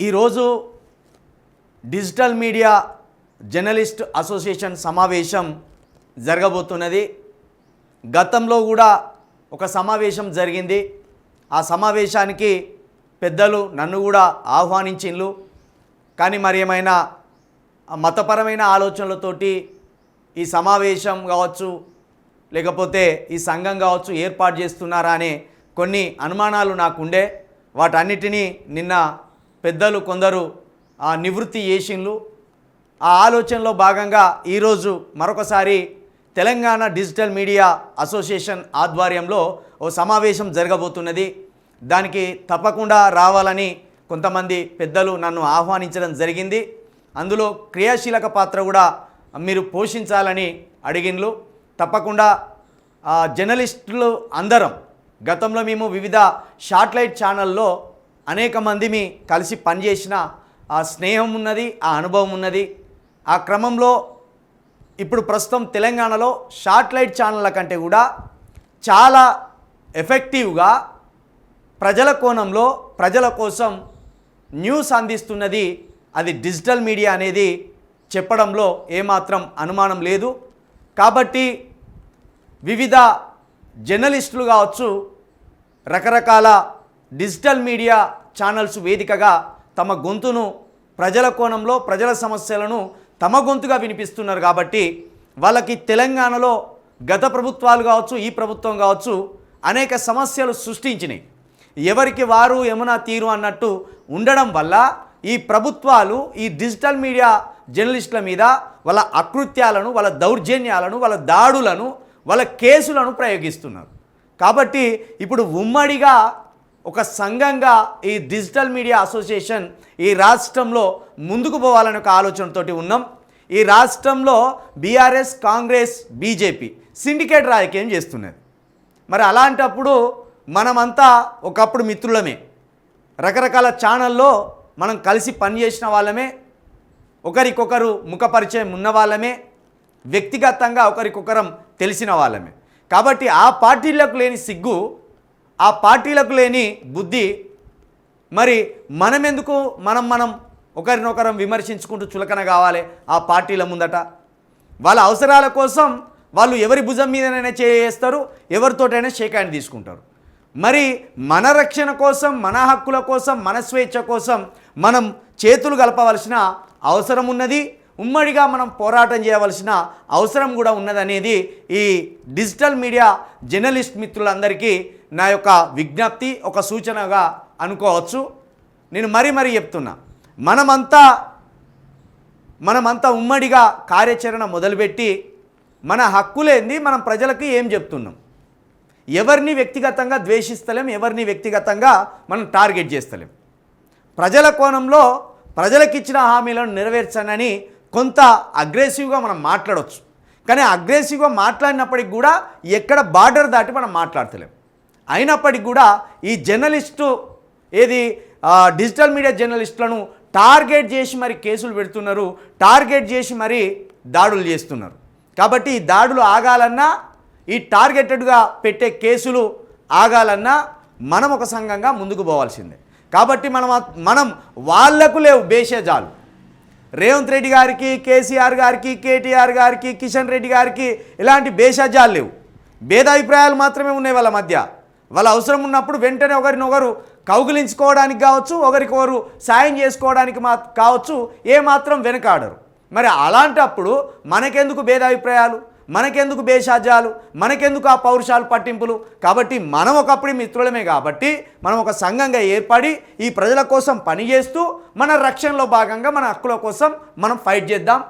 ఈరోజు digital media journalist association సమావేశం జరగబోతున్నది. గతంలో కూడా ఒక సమావేశం జరిగింది. ఆ సమావేశానికి పెద్దలు నన్ను కూడా ఆహ్వానించిండ్రు. కానీ మరి ఏమైనా మతపరమైన ఆలోచనలతోటి ఈ సమావేశం కావచ్చు లేకపోతే ఈ సంఘం కావచ్చు ఏర్పాటు చేస్తున్నారా అనే కొన్ని అనుమానాలు నాకుండే. వాటన్నిటినీ నిన్న పెద్దలు కొందరు ఆ, నివృత్తి చేసిండ్రు ఆ ఆలోచనలో భాగంగా ఈరోజు మరొకసారి తెలంగాణ డిజిటల్ మీడియా అసోసియేషన్ ఆధ్వర్యంలో ఓ సమావేశం జరగబోతున్నది. దానికి తప్పకుండా రావాలని కొంతమంది పెద్దలు నన్ను ఆహ్వానించడం జరిగింది. అందులో క్రియాశీలక పాత్ర కూడా మీరు పోషించాలని అడిగిన్లు తప్పకుండా జర్నలిస్టులు అందరం గతంలో మేము వివిధ షార్ట్లైట్ ఛానల్లో అనేక మందిమి కలిసి పనిచేసిన ఆ స్నేహం ఉన్నది ఆ అనుభవం ఉన్నది. ఆ క్రమంలో ఇప్పుడు ప్రస్తుతం తెలంగాణలో షార్ట్లైట్ ఛానళ్ళ కంటే కూడా చాలా ఎఫెక్టివ్గా ప్రజల కోణంలో ప్రజల కోసం న్యూస్ అందిస్తున్నది అది డిజిటల్ మీడియా అనేది చెప్పడంలో ఏమాత్రం అనుమానం లేదు. కాబట్టి వివిధ జర్నలిస్టులు కావచ్చు రకరకాల డిజిటల్ మీడియా ఛానల్స్ వేదికగా తమ గొంతును ప్రజల కోణంలో ప్రజల సమస్యలను తమ గొంతుగా వినిపిస్తున్నారు కాబట్టి వాళ్ళకి తెలంగాణలో గత ప్రభుత్వాలు కావచ్చు ఈ ప్రభుత్వం కావచ్చు అనేక సమస్యలు సృష్టించినాయి. ఎవరికి వారు యమునా తీరు అన్నట్టు ఉండడం వల్ల ఈ ప్రభుత్వాలు ఈ డిజిటల్ మీడియా జర్నలిస్టుల మీద వాళ్ళ అకృత్యాలను వాళ్ళ దౌర్జన్యాలను వాళ్ళ దాడులను వాళ్ళ కేసులను ప్రయోగిస్తున్నారు. కాబట్టి ఇప్పుడు ఉమ్మడిగా ఒక సంఘంగా ఈ డిజిటల్ మీడియా అసోసియేషన్ ఈ రాష్ట్రంలో ముందుకు పోవాలని ఒక ఆలోచనతోటి ఉన్నాం. ఈ రాష్ట్రంలో బీఆర్ఎస్ కాంగ్రెస్ బీజేపీ సిండికేట్ రాజకీయం చేస్తున్నది. మరి అలాంటప్పుడు మనమంతా ఒకప్పుడు మిత్రులమే. రకరకాల ఛానల్లో మనం కలిసి పనిచేసిన వాళ్ళమే. ఒకరికొకరు ముఖపరిచయం ఉన్న వాళ్ళమే. వ్యక్తిగతంగా ఒకరికొకరం తెలిసిన వాళ్ళమే. కాబట్టి ఆ పార్టీలకు లేని సిగ్గు ఆ పార్టీలకు లేని బుద్ధి. మరి మనం ఎందుకు మనం మనం ఒకరినొకరం విమర్శించుకుంటూ చులకన కావాలి ఆ పార్టీల ముందట? వాళ్ళ అవసరాల కోసం వాళ్ళు ఎవరి భుజం మీదనైనా చేస్తారు ఎవరితోటైనా షేక్ హ్యాండ్ తీసుకుంటారు. మరి మన రక్షణ కోసం మన హక్కుల కోసం మన స్వేచ్ఛ కోసం మనం చేతులు కలపవలసిన అవసరం ఉన్నది ఉమ్మడిగా మనం పోరాటం చేయవలసిన అవసరం కూడా ఉన్నదనేది ఈ డిజిటల్ మీడియా జర్నలిస్ట్ మిత్రులందరికీ నా యొక్క విజ్ఞప్తి ఒక సూచనగా అనుకోవచ్చు. నేను మరీ మరీ చెప్తున్నా మనమంతా మనమంతా ఉమ్మడిగా కార్యాచరణ మొదలుపెట్టి మన హక్కులేంది మనం ప్రజలకి ఏం చెప్తున్నాం? ఎవరిని వ్యక్తిగతంగా ద్వేషిస్తలేం ఎవరిని వ్యక్తిగతంగా మనం టార్గెట్ చేస్తలేం. ప్రజల కోణంలో ప్రజలకిచ్చిన హామీలను నెరవేర్చనని కొంత అగ్రెసివ్గా మనం మాట్లాడవచ్చు కానీ అగ్రెసివ్గా మాట్లాడినప్పటికి కూడా ఎక్కడ బార్డర్ దాటి మనం మాట్లాడతలేం. అయినప్పటికీ కూడా ఈ జర్నలిస్టు ఏది డిజిటల్ మీడియా జర్నలిస్టులను టార్గెట్ చేసి మరి కేసులు పెడుతున్నారు టార్గెట్ చేసి మరి దాడులు చేస్తున్నారు. కాబట్టి ఈ దాడులు ఆగాలన్నా ఈ టార్గెటెడ్గా పెట్టే కేసులు ఆగాలన్నా మనం ఒక సంఘంగా ముందుకు పోవాల్సిందే. కాబట్టి మనం మనం వాళ్ళకు లేవు బేషేజాలు. రేవంత్ రెడ్డి గారికి కేసీఆర్ గారికి కేటీఆర్ గారికి కిషన్ రెడ్డి గారికి ఇలాంటి భేషజాలు లేవు. భేదాభిప్రాయాలు మాత్రమే ఉన్నాయి వాళ్ళ మధ్య. వాళ్ళ అవసరం ఉన్నప్పుడు వెంటనే ఒకరినొకరు కౌగిలించుకోవడానికి కావచ్చు ఒకరికొకరు సాయం చేసుకోవడానికి మా కావచ్చు ఏమాత్రం వెనకాడరు. మరి అలాంటప్పుడు మనకెందుకు భేదాభిప్రాయాలు? మనకెందుకు బేషాజాలు మనకెందుకు ఆ పౌరుషాలు పట్టింపులు? కాబట్టి మనం ఒకప్పుడు మిత్రులమే కాబట్టి మనం ఒక సంఘంగా ఏర్పడి ఈ ప్రజల కోసం పనిచేస్తూ మన రక్షణలో భాగంగా మన హక్కుల కోసం మనం ఫైట్ చేద్దాం.